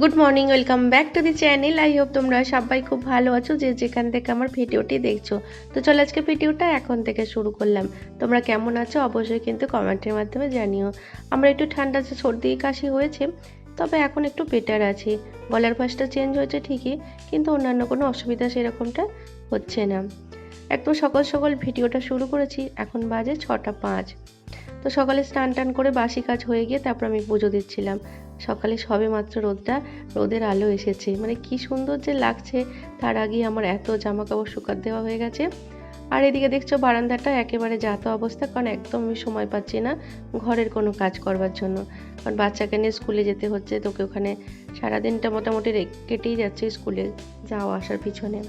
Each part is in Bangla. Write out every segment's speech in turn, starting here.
Good morning welcome back to the channel I hope তোমরা সবাই খুব ভালো আছো, যে যেখান থেকে আমার ভিডিওটি দেখছ। তো চলো আজকে ভিডিওটা এখন থেকে শুরু করলাম। তোমরা কেমন আছো অবশ্যই কিন্তু কমেন্টের মাধ্যমে জানিও। আমরা একটু ঠান্ডা সর্দি, কাশি হয়েছে, তবে এখন একটু বেটার আছি। গলার ভাষটা চেঞ্জ হয়েছে ঠিকই, কিন্তু অন্যান্য কোনো অসুবিধা সেরকমটা হচ্ছে না। একদম সকাল সকাল ভিডিওটা শুরু করেছি, এখন বাজে ছটা পাঁচ। তো সকালে স্নান টান করে বাসি কাজ হয়ে গিয়ে তারপর আমি পুজো দিচ্ছিলাম। সকালে সবে মাত্র রোদটা, রোদের আলো এসেছে। মানে কি সুন্দর যে লাগছে, তার আগে আমার এত জামা কাপড় শুকাত দেওয়া হয়ে গেছে। আর এদিকে দেখছ, বারান্দাটা একেবারে যাত অবস্থা, কারণ একদম আমি সময় পাচ্ছি না ঘরের কোনো কাজ করবার জন্য। কারণ বাচ্চাকে নিয়ে স্কুলে যেতে হচ্ছে, তোকে ওখানে সারাদিনটা মোটামুটি কেটেই যাচ্ছে স্কুলে যাওয়া আসার পিছনে।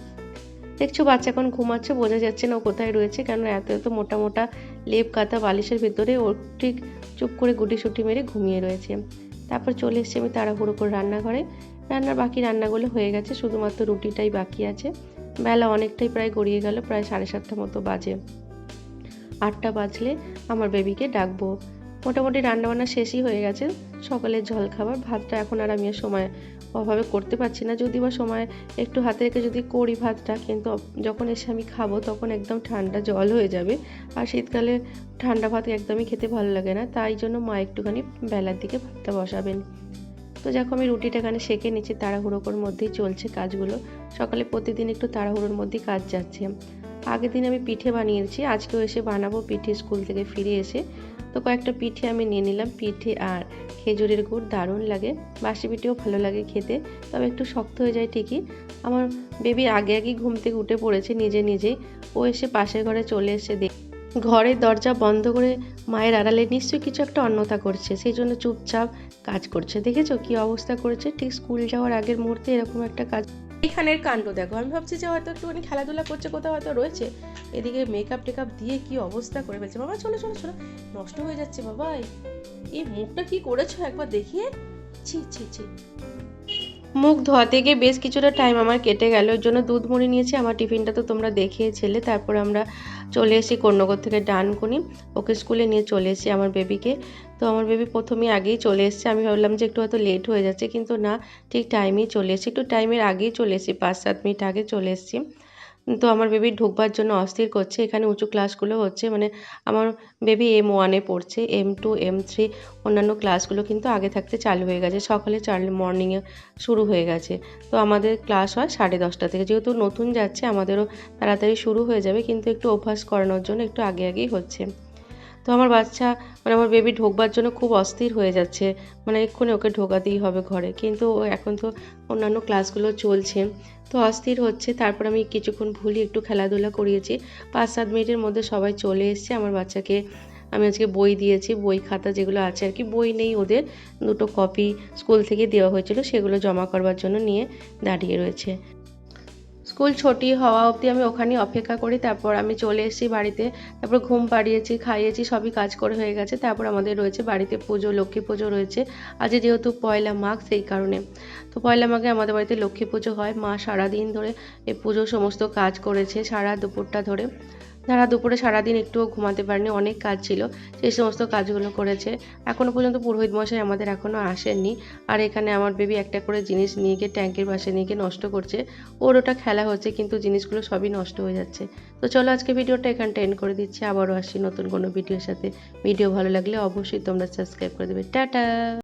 দেখছ, বাচ্চা এখন ঘুমাচ্ছে, বোঝা যাচ্ছে না ও কোথায় রয়েছে, কেন এত এত মোটা মোটা লেপ কাতা বালিশের ভিতরে ও ঠিক চুপ করে গুটি সুটি মেরে ঘুমিয়ে রয়েছে। তারপর চলে এসেছি আমি তাড়াহুড়ো করে রান্নাঘরে। রান্নার বাকি রান্নাগুলো হয়ে গেছে, শুধুমাত্র রুটিটাই বাকি আছে। বেলা অনেকটাই প্রায় গড়িয়ে গেল, প্রায় সাড়ে সাতটা মতো বাজে। আটটা বাজলে আমার বেবিকে ডাকবো। মোটামুটি রান্নাবান্না শেষই হয়ে গেছে। সকালের জল খাবার, ভাতটা এখন আর আমি আর সময় অভাবে করতে পারছি না। যদি বা সময় একটু হাতে রেখে যদি করি ভাতটা, কিন্তু যখন এসে আমি খাব তখন একদম ঠান্ডা জল হয়ে যাবে। আর শীতকালে ঠান্ডা ভাত একদমই খেতে ভালো লাগে না। তাই জন্য মা একটুখানি বেলার দিকে ভাতটা বসাবেন। তো দেখো আমি রুটিটা এখানে সেঁকে নিচ্ছি। তাড়াহুড়ো করে মধ্যেই চলছে কাজগুলো। সকালে প্রতিদিন একটু তাড়াহুড়োর মধ্যেই কাজ যাচ্ছে। আগের দিন আমি পিঠে বানিয়েছি। আজকেও এসে বানাবো পিঠে স্কুল থেকে ফিরে এসে। তো কয়েকটা পিঠে আমি নিয়ে নিলাম। পিঠে আর খেজুরের গুড় দারুণ লাগে। বাসি পিঠেও ভালো লাগে খেতে, তবে একটু শক্ত হয়ে যায় ঠিকই। আমার বেবি আগে আগেই ঘুম থেকে উঠে পড়েছে নিজে নিজেই। ও এসে পাশের ঘরে চলে এসে দেখ, ঘরের দরজা বন্ধ করে মায়ের আড়ালে নিশ্চয়ই কিছু একটা অন্যতা করছে। সেই জন্য চুপচাপ কাজ করছে। দেখেছ কি অবস্থা করেছে? ঠিক স্কুল যাওয়ার আগের মুহূর্তে এরকম একটা কাজ এখানের কাণ্ড দেখো। আমি ভাবছি যে হয়তো একটুখানি খেলাধুলা করছে, কোথাও হয়তো রয়েছে। এদিকে মেকআপ টেকআপ দিয়ে কি অবস্থা করে ফেলছে। বাবা, চলো চলো চলো। নষ্ট হয়ে যাচ্ছে বাবা এই মুখটা কি করেছ একবার দেখিয়ে? ছি ছি ছি। মুখ ধোয়া থেকে বেশ কিছুটা টাইম আমার কেটে গেল। ওর জন্য দুধ মুড়ি নিয়েছি। আমার টিফিনটা তো তোমরা দেখিয়েছিলে। তারপর আমরা চলে এসেছি কর্ণগর থেকে ডান ডানকুনি। ওকে স্কুলে নিয়ে চলে এসেছি আমার বেবিকে তো আমার বেবি প্রথমে আগেই চলে এসেছে। আমি ভাবলাম যে একটু হয়তো লেট হয়ে যাচ্ছে, কিন্তু না, ঠিক টাইমেই চলে এসেছি। একটু টাইমের আগেই চলে এসেছি পাঁচ সাত মিনিট আগে চলে এসেছি। তো আমার বেবি ঢুকবার জন্য অস্থির করছে। এখানে উঁচু ক্লাসগুলো হচ্ছে মানে আমার বেবি এম ওয়ানে পড়ছে, এম টু, এম থ্রি অন্যান্য ক্লাসগুলো কিন্তু আগে থাকতে চালু হয়ে গেছে। সকালে চাল মর্নিংয়ে শুরু হয়ে গেছে। তো আমাদের ক্লাস হয় সাড়ে দশটা থেকে। যেহেতু নতুন যাচ্ছে, আমাদেরও তাড়াতাড়ি শুরু হয়ে যাবে, কিন্তু একটু অভ্যাস করানোর জন্য একটু আগে আগেই হচ্ছে। তো আমার বাচ্চা মানে আমার বেবি ঢোকবার জন্য খুব অস্থির হয়ে যাচ্ছে। মানে এক্ষুনি ওকে ঢোকাতেই হবে ঘরে। কিন্তু এখন তো অন্যান্য ক্লাসগুলো চলছে। তো অস্থির হচ্ছে। তারপর আমি কিছুক্ষণ ভুলি একটু খেলাধুলা করিয়েছি। পাঁচ সাত মিনিটের মধ্যে সবাই চলে এসছে। আমার বাচ্চাকে আমি আজকে বই দিয়েছি। বই খাতা যেগুলো আছে আর কি। বই নেই ওদের। দুটো কপি স্কুল থেকে দেওয়া হয়েছিল। সেগুলো জমা করবার জন্য নিয়ে দাঁড়িয়ে রয়েছে। স্কুল ছুটি হওয়া অবধি আমি ওখানে অপেক্ষা করি, তারপর আমি চলে এসেছি বাড়িতে, তারপর ঘুম পাড়িয়েছি, খাইয়েছি, সবই কাজ করে হয়ে গেছে, তারপর আমাদের রয়েছে বাড়িতে পুজো, লক্ষ্মী পুজো রয়েছে, আজ যেহেতু পয়লা মাঘ সেই কারণে। তো পয়লা মাঘে আমাদের বাড়িতে লক্ষ্মী পুজো হয়, মা সারাদিন ধরে এই পুজো সমস্ত কাজ করেছে সারা দুপুরটা ধরে। তারা দুপুরে সারাদিন একটুও ঘুমাতে পারেনি, অনেক কাজ ছিল, সেই সমস্ত কাজগুলো করেছে। এখনও পর্যন্ত পুরোহিত মশাই আমাদের এখনও আসেননি। আর এখানে আমার বেবি একটা করে জিনিস নিয়ে গিয়ে ট্যাঙ্কের পাশে নিয়ে গিয়ে নষ্ট করছে। ওর ওটা খেলা হচ্ছে, কিন্তু জিনিসগুলো সবই নষ্ট হয়ে যাচ্ছে। তো চলো আজকে ভিডিওটা এখানটা এন্ড করে দিচ্ছি। আবারও আসি নতুন কোনো ভিডিওর সাথে। ভিডিও ভালো লাগলে অবশ্যই তোমরা সাবস্ক্রাইব করে দেবে। টাটা!